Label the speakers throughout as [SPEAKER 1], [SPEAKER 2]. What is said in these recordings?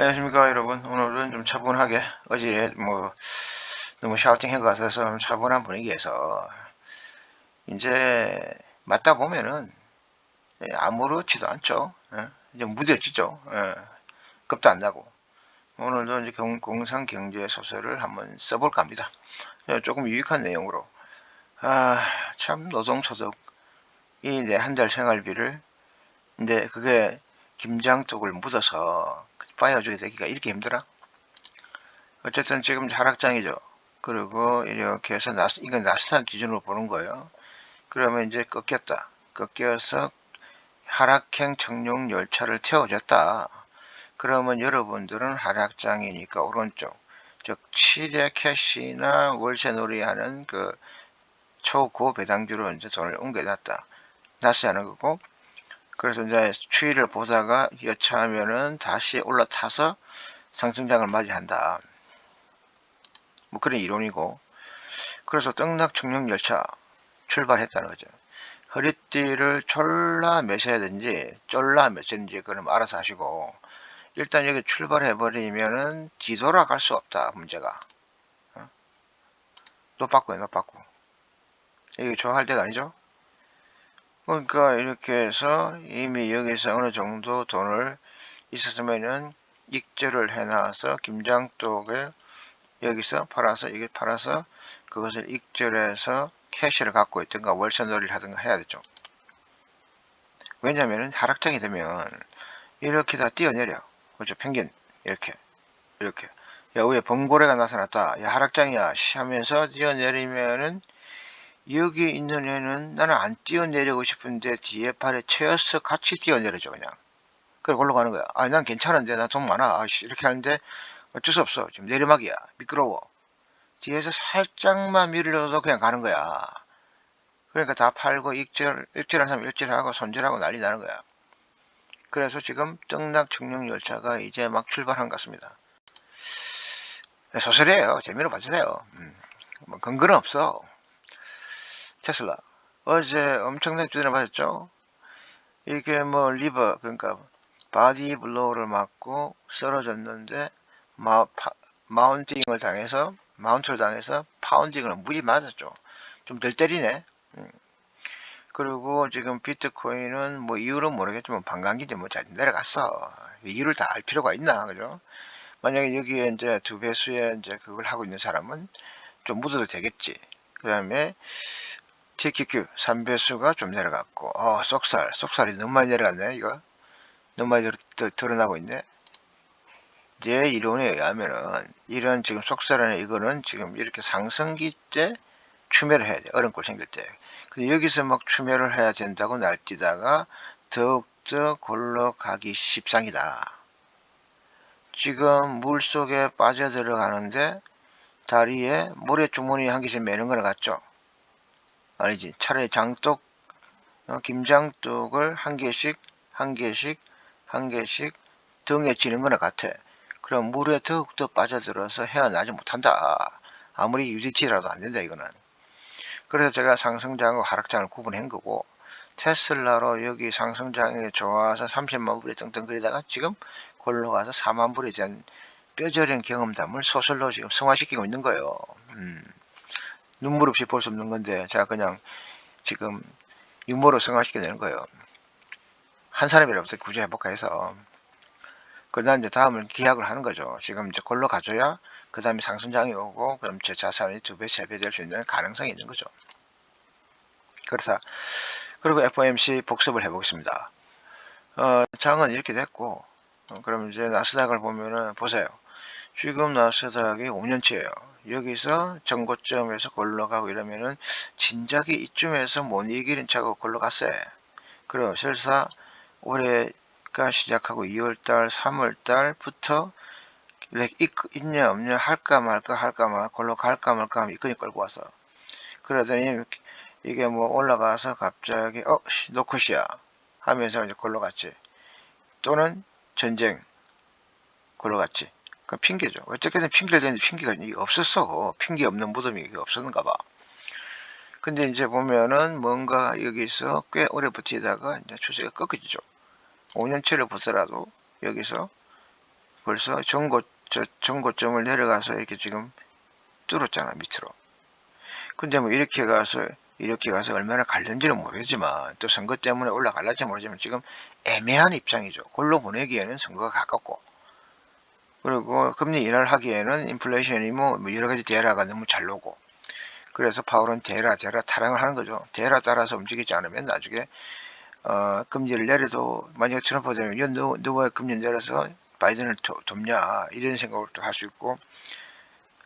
[SPEAKER 1] 안녕하십니까 여러분. 오늘은 좀 차분하게 어제 뭐 너무 샤우팅 해가 같아서 좀 차분한 분위기에서 이제 맞다 보면은 예, 아무렇지도 않죠. 예, 이제 무뎌지죠. 예, 겁도 안 나고. 오늘도 이제 공상 경제 소설을 한번 써볼까 합니다. 예, 조금 유익한 내용으로. 아 참 노동소득. 이 내 한 달 생활비를 근데 그게 김장독을 묻어서 파이어주게 되기가 이렇게 힘들어? 어쨌든 지금 하락장이죠. 그리고 이렇게 해서 나스, 이건 나스닥 기준으로 보는 거예요. 그러면 이제 꺾였다. 꺾여서 하락행 청룡 열차를 태워줬다. 그러면 여러분들은 하락장이니까 오른쪽, 즉 7의 캐시나 월세 놀이하는 그 초고 배당주로 이제 돈을 옮겨놨다. 놨어야 하는 거고 그래서 이제 추이를 보다가 여차하면은 다시 올라타서 상승장을 맞이한다. 뭐 그런 이론이고. 그래서 떡락 청룡 열차 출발했다는 거죠. 허리띠를 졸라 매셔야 되는지 쫄라 매셔야되는지 그럼 알아서 하시고 일단 여기 출발해 버리면은 뒤돌아갈 수 없다 문제가 어? 노빠꾸야 노빠꾸 이게 좋아할 때가 아니죠 그러니까 이렇게 해서 이미 여기서 어느 정도 돈을 있었으면은 익절을 해놔서 김장독을 여기서 팔아서 이게 팔아서 그것을 익절해서 캐시를 갖고 있든가 월세놀이를 하든가 해야 되죠. 왜냐면은 하락장이 되면 이렇게 다 뛰어내려. 그죠? 펭귄 이렇게 이렇게 야 위에 범고래가 나타났다. 야 하락장이야 하면서 뛰어내리면은 여기 있는 애는 나는 안 뛰어내리고 싶은데 뒤에 팔에 채어서 같이 뛰어내려줘 그냥. 그래 걸로 가는 거야. 아 난 괜찮은데. 나 돈 많아. 아씨 이렇게 하는데 어쩔 수 없어. 지금 내리막이야. 미끄러워. 뒤에서 살짝만 밀려도 그냥 가는 거야. 그러니까 다 팔고 익절 익절한 사람 익절하고 손절하고 난리 나는 거야. 그래서 지금 떡락 청룡 열차가 이제 막 출발한 것 같습니다. 소설이에요. 재미로 봐주세요. 음, 뭐 근거는 없어 테슬라. 어제 엄청나게 두드려 맞았죠? 이게 뭐 리버 그러니까 바디 블로우를 맞고 쓰러졌는데 마, 파, 마운팅을 당해서 마운트를 당해서 파운딩을 무지 맞았죠. 좀 덜 때리네. 음. 그리고 지금 비트코인은 뭐 이유는 모르겠지만 반감기인데 뭐잘 내려갔어. 이유를 다 알 필요가 있나 그죠? 만약에 여기에 이제 두 배수의 이제 그걸 하고 있는 사람은 좀 묻어도 되겠지. 그 다음에 TQQ 3배수가 좀 내려갔고 어 쏙살 쏙살이 너무 많이 내려갔네 이거. 너무 많이 드, 드러나고 있네. 제 이론에 의하면은 이런 지금 속살하는 이거는 지금 이렇게 상승기 때 추매를 해야 돼 어른꼴 생길 때. 근데 여기서 막 추매를 해야 된다고 날뛰다가 더욱더 골로 가기 십상이다. 지금 물 속에 빠져 들어가는데 다리에 모래주머니 한 개씩 매는 거랑 같죠 아니지 차라리 장독 어, 김장독을 한 개씩 한 개씩 한 개씩 등에 지는 거나 같아 그럼 물에 더욱더 빠져들어서 헤어나지 못한다 아무리 UDT라도 안 된다 이거는 그래서 제가 상승장하고 하락장을 구분한 거고 테슬라로 여기 상승장이 좋아서 30만 불에 떵떵거리다가 지금 골로 가서 4만 불에 대한 뼈저린 경험담을 소설로 지금 성화시키고 있는 거예요. 음. 눈물 없이 볼 수 없는 건데 제가 그냥 지금 유머로 승화시켜 내는 거예요. 한 사람이라도 굳이 해볼까 해서 그러다 이제 다음은 기약을 하는 거죠. 지금 이제 골로 가져야 그 다음에 상승장이 오고 그럼 제 자산이 두 배, 세 배 될 수 있는 가능성이 있는 거죠. 그래서 그리고 FOMC 복습을 해보겠습니다. 어, 장은 이렇게 됐고 어, 그럼 이제 나스닥을 보면은 보세요. 지금 나스닥이 5년치예요. 여기서 전고점에서 골러가고 이러면은 진작에 이쯤에서 못 이기는 차고 골러갔어요. 그럼 설사 올해가 시작하고 2월달, 3월달부터 있냐 없냐 할까 말까 할까 말까 골로 갈까 말까 하면 이끈이 끌고 와서. 그러더니 이게 뭐 올라가서 갑자기 어 노컷이야 하면서 이제 골로 갔지. 또는 전쟁 골로 갔지 그 핑계죠. 어쨌든 핑계를 대는데 핑계가 없었어. 핑계 없는 무덤이 없었는가 봐. 근데 이제 보면은 뭔가 여기서 꽤 오래 버티다가 이제 추세가 꺾여지죠. 5년치를 보더라도 여기서 벌써 전고 저 전고점을 내려가서 이렇게 지금 뚫었잖아 밑으로. 근데 뭐 이렇게 가서 이렇게 가서 얼마나 갈는지는 모르지만 또 선거 때문에 올라갈지 모르지만 지금 애매한 입장이죠. 골로 보내기에는 선거가 가깝고 그리고 금리 인하하기에는 인플레이션이 뭐 여러 가지 데라가 너무 잘 나오고 그래서 파월은 데라 데라 타령을 하는 거죠. 데라 따라서 움직이지 않으면 나중에 어, 금리를 내려도 만약에 트럼프 되면 누, 누가 금리 내려서 바이든을 도, 돕냐 이런 생각을 또 할 수 있고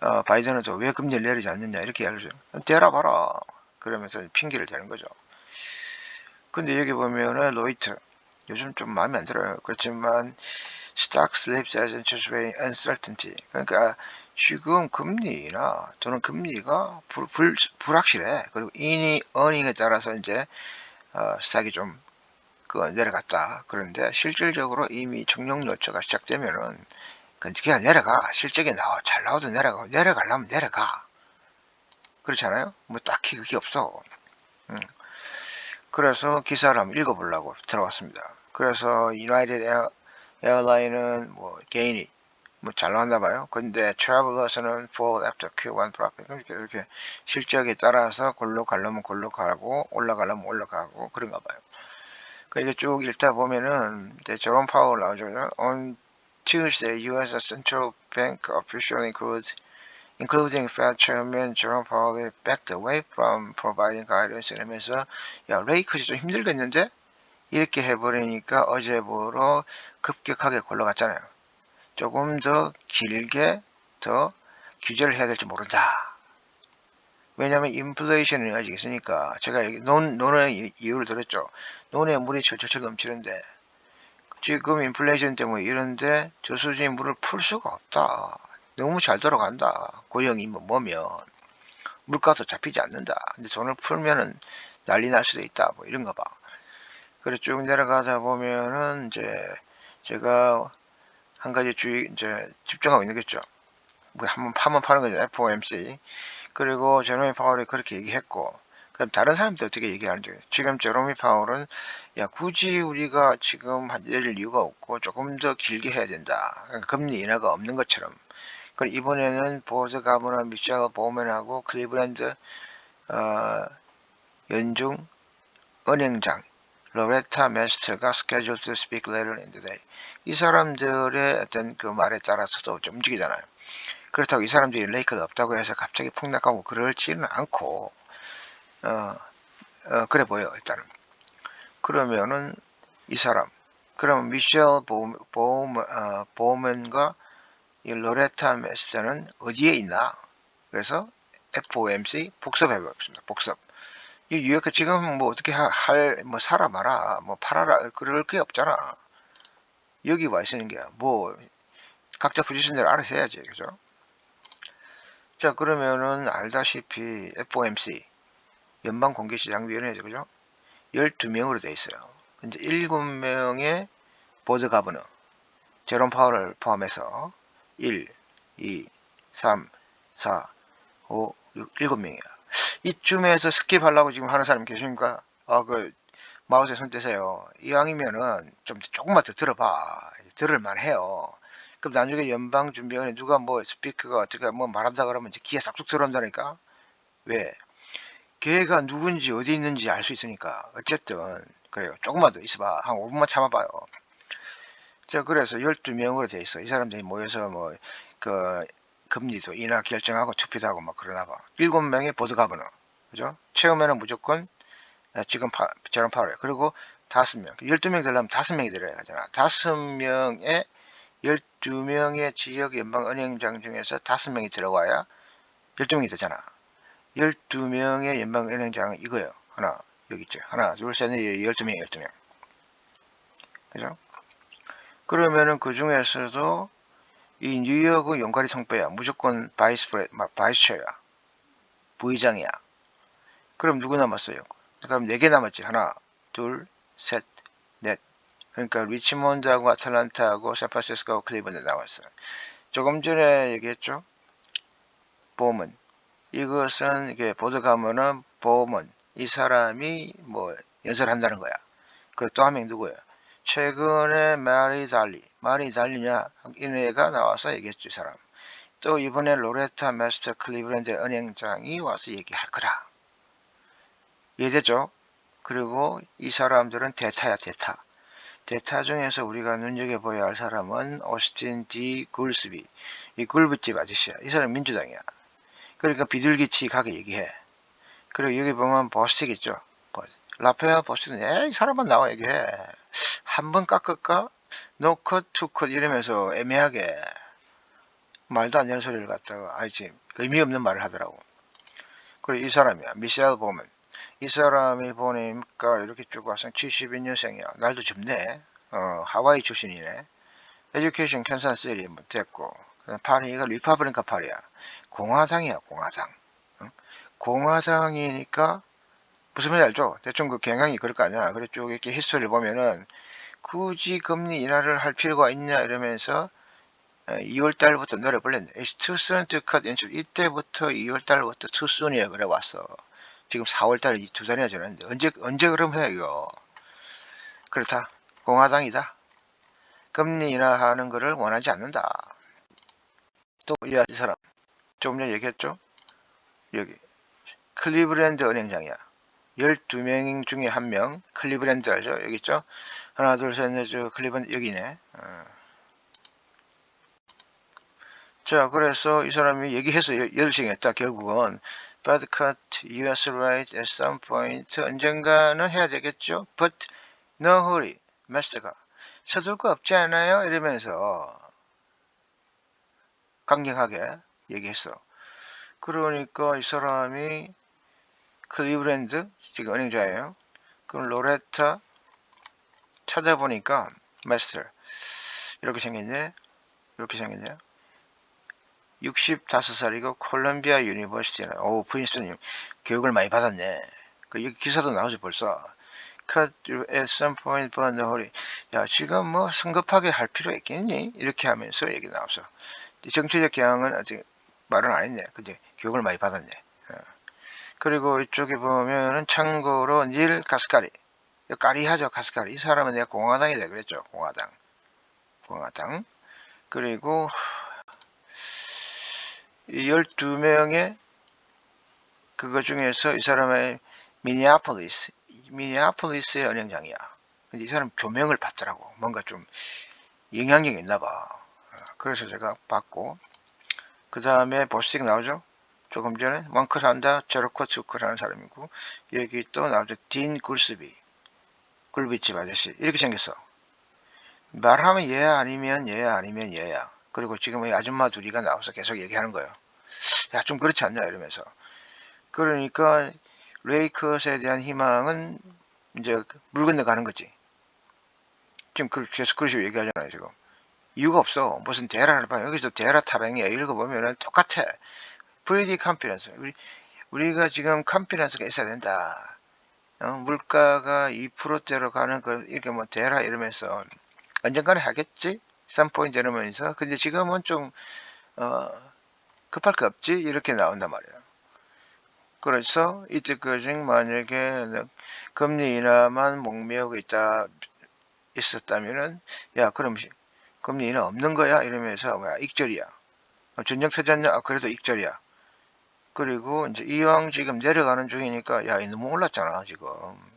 [SPEAKER 1] 어, 바이든은 또 왜 금리를 내리지 않느냐 이렇게 알려줘요. 대라 봐라 그러면서 핑계를 대는 거죠. 근데 여기 보면은 로이트 요즘 좀 마음에 안 들어요. 그렇지만 stock slips as interest rate uncertainty 그러니까 지금 금리나 또는 금리가 불, 불, 불확실해. 그리고 인이 어닝에 따라서 이제 어, 스탁이 좀 그 내려갔다. 그런데 실질적으로 이미 청력 요처가 시작되면은 그냥 내려가. 실적이 나와. 잘 나와도 내려가. 내려가려면 내려가. 그렇잖아요? 뭐 딱히 그게 없어. 음. 그래서 기사를 한번 읽어보려고 들어왔습니다. 그래서 유나이티드 에어라인은 뭐 개인이 뭐잘 나왔나 봐요. 근데 트래블러스는 fall after Q1 profit 이렇게, 이렇게 실적에 따라서 골로 가려면 골로 가고 올라가려면 올라가고 그런가 봐요. 그러니까 쭉 읽다 보면은 이제 저런 파월 나오죠. On Tuesday, U.S. Central Bank official include, including Fed Chairman Jerome Powell backed away from providing guidance 이러면서 야 레이크지 좀 힘들겠는데 이렇게 해버리니까 어제보로 급격하게 골라갔잖아요. 조금 더 길게 더 규제를 해야 될지 모른다. 왜냐하면 인플레이션이 아직 있으니까 제가 여기 논, 논의 이유를 들었죠. 논에 물이 철철철 넘치는데 지금 인플레이션 때문에 이런데 저수지 물을 풀 수가 없다. 너무 잘 돌아간다. 고용이 뭐 뭐면 물가도 잡히지 않는다. 근데 돈을 풀면은 난리 날 수도 있다. 뭐 이런가 봐. 그래 쭉 내려가다 보면은 이제 제가 한 가지 주의 이제 집중하고 있는겠죠. 뭐 한번 파면 파는 거죠. FOMC. 그리고 제로미 파월이 그렇게 얘기했고 그럼 다른 사람들 어떻게 얘기하는지 지금 제로미 파월은 야 굳이 우리가 지금 내릴 이유가 없고 조금 더 길게 해야 된다. 그러니까 금리 인하가 없는 것처럼. 그 이번에는 보스 가버너 미셸 보맨하고 클리브랜드 어, 연중 은행장 로레타 메스터가 scheduled to speak later in the day. 이 사람들의 어떤 그 말에 따라서도 좀 움직이잖아요. 그렇다고 이 사람들이 레이크가 없다고 해서 갑자기 폭락하고 그럴지는 않고 어, 어, 그래 보여 일단은. 그러면은 이 사람. 그러면 미셸 보험, 보험, 어, 보험과 이 로레타 메스터는 어디에 있나? 그래서 FOMC 복습해 보겠습니다. 복습. 이 유효가 지금 뭐 어떻게 할뭐 마라 뭐 팔아라 그럴 게 없잖아. 여기 와 있는 게 뭐 각자 포지션대로 알아서 해야지 그죠? 자 그러면은 알다시피 FOMC 연방공개시장위원회죠 그죠? 12명으로 되어 있어요. 이제 7명의 보드 가버너 제롬 파워를 포함해서 1, 2, 3, 4, 5, 6, 7명이야 이쯤에서 스킵하려고 지금 하는 사람 계십니까? 아, 그, 마우스에 손 떼세요. 이왕이면은 좀 조금만 더 들어봐. 들을만 해요. 그럼 나중에 연방준비원에 누가 뭐 스피커가 어떻게 뭐 말한다 그러면 이제 귀에 싹둑 들어온다니까? 왜? 걔가 누군지 어디 있는지 알 수 있으니까. 어쨌든, 그래요. 조금만 더 있어봐. 한 5분만 참아봐요. 자, 그래서 12명으로 돼 있어. 이 사람들이 모여서 뭐, 그, 금리도 인하 결정하고 투표도 하고 막 그러나 봐. 7명의 보드 가버너. 그죠? 처음에는 무조건 지금 파, 저런 파워요. 그리고 5명. 12명 되려면 5명이 들어야 하잖아. 5명의 12명의 지역 연방 은행장 중에서 5명이 들어가야 12명이 되잖아. 12명의 연방 은행장은 이거예요. 하나, 여기 있죠. 하나, 둘, 셋, 넷, 12명, 12명. 그죠? 그러면은 그 중에서도 이 뉴욕은 용가리 성배야. 무조건 바이스 프레, 바이스처야. 부의장이야. 그럼 누구 남았어요? 그럼 4개 남았지. 하나, 둘, 셋, 넷. 그러니까 리치몬드하고 아틀란타하고 샌프란시스코하고 클리브랜드 나왔어요. 조금 전에 얘기했죠. 보먼. 이것은 이게 보드 가면은 보먼. 이 사람이 뭐 연설한다는 거야. 그또한 명 누구예요? 최근에 말이 달리 말이 달리냐? 이네가 나와서 얘기했죠 이 사람. 또 이번에 로레타 메스터 클리브랜드 은행장이 와서 얘기할 거라 이해됐죠? 그리고 이 사람들은 대타야 대타. 대타 중에서 우리가 눈여겨봐야 할 사람은 오스틴 디 굴스비 이 굴부집 아저씨야. 이 사람 민주당이야. 그러니까 비둘기치 가게 얘기해. 그리고 여기 보면 버스틱 있죠 라페아 버스는 에이 사람만 나와 얘기해. 한 번 깎을까? 노컷 투컷 이러면서 애매하게 말도 안 되는 소리를 갖다가 아이지 의미 없는 말을 하더라고. 그리고 이 사람이야 미셸 보면 이 사람이 보니까 이렇게 쭉 와서 72년생이야. 날도 좁네. 어, 하와이 출신이네. 에듀케이션 캔사스리 뭐 됐고 파리가 리파브링카 파리야. 공화당이야 공화당 응? 공화당이니까 무슨 말인지 알죠? 대충 그 경향이 그럴 거 아니야. 그래 쭉 이렇게 히스토리를 보면은 굳이 금리 인하를 할 필요가 있냐 이러면서 2월 달부터 노래 불렀네. It's too soon to cut interest. 이때부터 2월 달부터 too soon이야 그래 왔어. 지금 4월 달에 두 달이나 지났는데 언제 언제 그럼 해 이거. 그렇다. 공화당이다. 금리 인하하는 것을 원하지 않는다. 또이 사람 조금 전에 얘기했죠? 여기 클리브랜드 은행장이야. 12명 중에 한 명, 클리브랜드 알죠? 여기 있죠? 하나, 둘, 셋, 넷, 저 클리브랜드 여기네. 어. 자, 그래서 이 사람이 얘기해서 열심했다. 결국은 bad cut US right at some point 언젠가는 해야 되겠죠. But no hurry, 마스터가 서둘 거 없지 않아요? 이러면서 강경하게 얘기했어. 그러니까 이 사람이 클리브랜드 지금 은행자예요. 그럼 로레타 찾아보니까 마스터 이렇게 생겼네. 이렇게 생겼네요. 65살이고 콜롬비아 유니버시티는 오 프린스턴 교육을 많이 받았네. 그 기사도 나오지 벌써. Cut at some point but no hurry. 야 지금 뭐 성급하게 할 필요 있겠니? 이렇게 하면서 얘기 나왔어. 정치적 경향은 아직 말은 안 했네. 근데 교육을 많이 받았네. 그리고 이쪽에 보면은 참고로 닐 가스카리 까리하죠 가스카리 이 사람은 내가 공화당이다 그랬죠 공화당. 공화당. 그리고 12명의 그거 중에서 이 사람의 미니아폴리스 미니아폴리스의 은행장이야. 근데 이 사람 조명을 받더라고. 뭔가 좀 영향력이 있나 봐. 그래서 제가 받고 그 다음에 보스틱 나오죠 조금 전에 저렇고 투컷 하는 사람이고 여기 또 나오죠. 딘 굴스비. 굴비집 아저씨. 이렇게 생겼어. 말하면 얘야 아니면 얘야 아니면 얘야. 그리고 지금 이 아줌마 둘이가 나와서 계속 얘기하는 거예요. 야 좀 그렇지 않냐? 이러면서. 그러니까 레이컷에 대한 희망은 이제 물 건너가는 거지. 지금 계속 그렇게 얘기하잖아요 지금. 이유가 없어. 무슨 대라를 봐. 여기서 대라 타령이야. 읽어보면 똑같아 브레디 컴피런스. 우리, 우리가 지금 컴피런스가 있어야 된다. 어, 물가가 2%대로 가는 거 이렇게 뭐 대라 이러면서 언젠가는 하겠지? 3포인트 이러면서. 근데 지금은 좀 어, 급할 거 없지? 이렇게 나온단 말이야 그래서 이때까지 만약에 금리 인하만 목매하고 있다 있었다면은 야 그럼 금리 인하 없는 거야? 이러면서 뭐야 익절이야. 전쟁 터졌냐? 아, 그래서 익절이야 그리고 이제 이왕 지금 내려가는 중이니까 야 너무 올랐잖아 지금.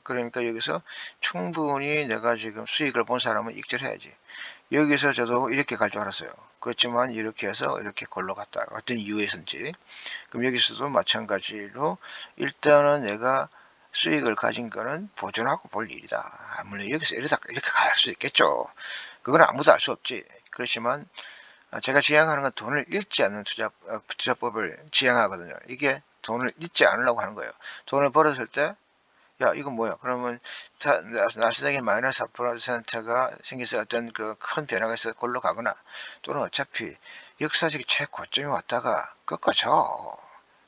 [SPEAKER 1] 그러니까 여기서 충분히 내가 지금 수익을 본 사람은 익절해야지. 여기서 저도 이렇게 갈 줄 알았어요. 그렇지만 이렇게 해서 이렇게 걸러갔다. 어떤 이유에선지. 그럼 여기서도 마찬가지로 일단은 내가 수익을 가진 거는 보존하고 볼 일이다. 물론 여기서 이렇게 갈 수 있겠죠. 그건 아무도 알 수 없지. 그렇지만 아, 제가 지향하는 건 돈을 잃지 않는 투자, 어, 투자법을 지향하거든요. 이게 돈을 잃지 않으려고 하는 거예요. 돈을 벌었을 때, 야, 이건 뭐야? 그러면 나스닥이 마이너스 4%가 생겨서 어떤 그 큰 변화가 있어 골로 가거나 또는 어차피 역사적 최고점이 왔다가 꺾어져.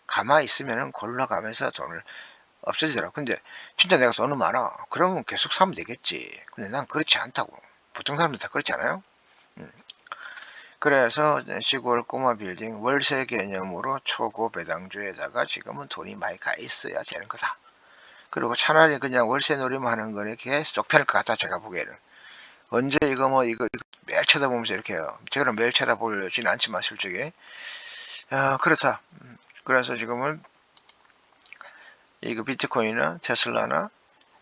[SPEAKER 1] 가만히 있으면 골로 가면서 돈을 없어지더라고. 근데 진짜 내가 돈은 많아. 그러면 계속 사면 되겠지. 근데 난 그렇지 않다고. 보통 사람들 다 그렇지 않아요? 음. 그래서 시골 꼬마 빌딩 월세 개념으로 초고 배당주에다가 지금은 돈이 많이 가 있어야 되는 거다. 그리고 차라리 그냥 월세 노림하는 거에 계속 편할 것 같다 제가 보기에는. 언제 이거 뭐 이거, 이거 매일 쳐다보면서 이렇게 해요. 제가 매일 쳐다보지는 않지만 솔직히 아, 그렇다. 음, 그래서 지금은 이거 비트코인이나 테슬라나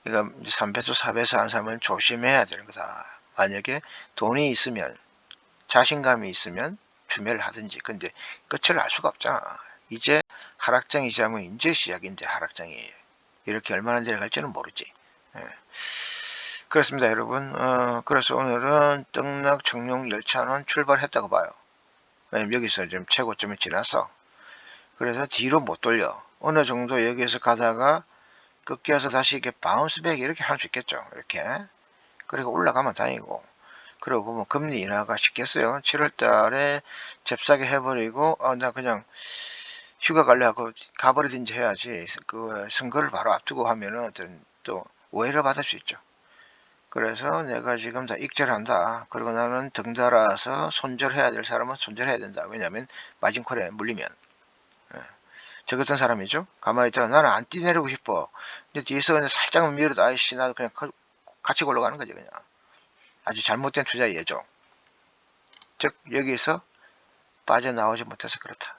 [SPEAKER 1] 이거 3배수 4배수 안 사면 조심해야 되는 거다. 만약에 돈이 있으면 자신감이 있으면 투매를 하든지 근데 끝을 알 수가 없잖아. 이제 하락장이 시작하면 이제 시작인데 하락장이 이렇게 얼마나 내려갈지는 모르지. 예. 그렇습니다, 여러분. 어, 그래서 오늘은 떡락 청룡 열차는 출발했다고 봐요. 왜냐면 여기서 지금 최고점이 지났어. 그래서 뒤로 못 돌려. 어느 정도 여기에서 가다가 꺾여서 다시 이렇게 바운스백 이렇게 할 수 있겠죠. 이렇게. 그리고 올라가면 다행이고. 그리고 뭐 금리 인하가 쉽겠어요. 7월 달에 잽싸게 해버리고, 아, 나 그냥 휴가 가려고 가버리든지 해야지. 그 선거를 바로 앞두고 하면은 어떤 또 오해를 받을 수 있죠. 그래서 내가 지금 다 익절한다. 그리고 나는 등달아서 손절해야 될 사람은 손절해야 된다. 왜냐하면 마진콜에 물리면. 예. 저 같은 사람이죠. 가만히 있다가 나는 안 뛰내리고 싶어. 근데 뒤에서 그냥 살짝만 밀어도 아이씨 나도 그냥 가- 같이 걸러가는 거지 그냥. 아주 잘못된 투자 예죠. 즉 여기서 빠져나오지 못해서 그렇다.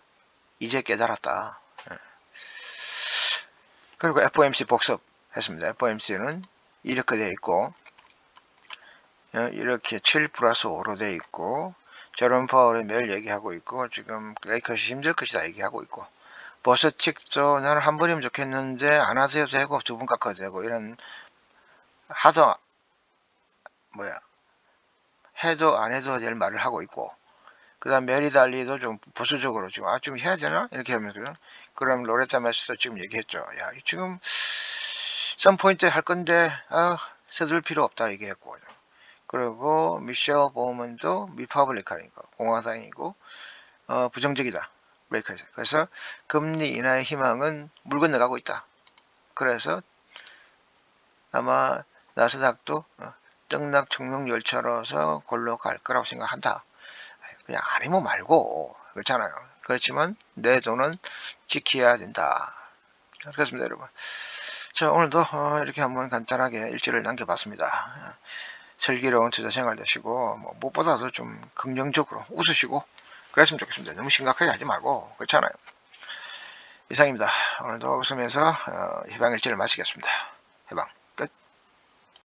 [SPEAKER 1] 이제 깨달았다. 예. 그리고 FOMC 복습 했습니다. FOMC는 이렇게 되어 있고 어, 이렇게 7 플러스 5로 되어 있고 저런 파월이 매일 얘기하고 있고 지금 레이커시 힘들 것이다 얘기하고 있고 버스틱도 나는 한 번이면 좋겠는데 안 하셔도 되고 두번 깎아도 되고 이런 하도 뭐야 해도 안 해도 될 말을 하고 있고 그 다음 메리달리도 좀 보수적으로 지금 아 좀 해야 되나? 이렇게 하면서 그럼 로레타 메스도 지금 얘기했죠. 야 지금 선 포인트 할 건데 아 서둘 필요 없다 얘기했고. 그리고 미셸 보먼도 미퍼블리카니까 공화당이고 어, 부정적이다. 브레이커에서 그래서 금리 인하의 희망은 물 건너가고 있다. 그래서 아마 나스닥도 어, 떡락 청룡 열차로서 골로 갈 거라고 생각한다 그냥 아니면 말고 그렇잖아요 그렇지만 내 돈은 지켜야 된다 그렇습니다 여러분 자 오늘도 어, 이렇게 한번 간단하게 일지를 남겨봤습니다 슬기로운 투자 생활 되시고 뭐 무엇보다도 좀 긍정적으로 웃으시고 그랬으면 좋겠습니다. 너무 심각하게 하지 말고 그렇잖아요. 이상입니다. 오늘도 웃으면서 어, 해방일지를 마치겠습니다. 해방.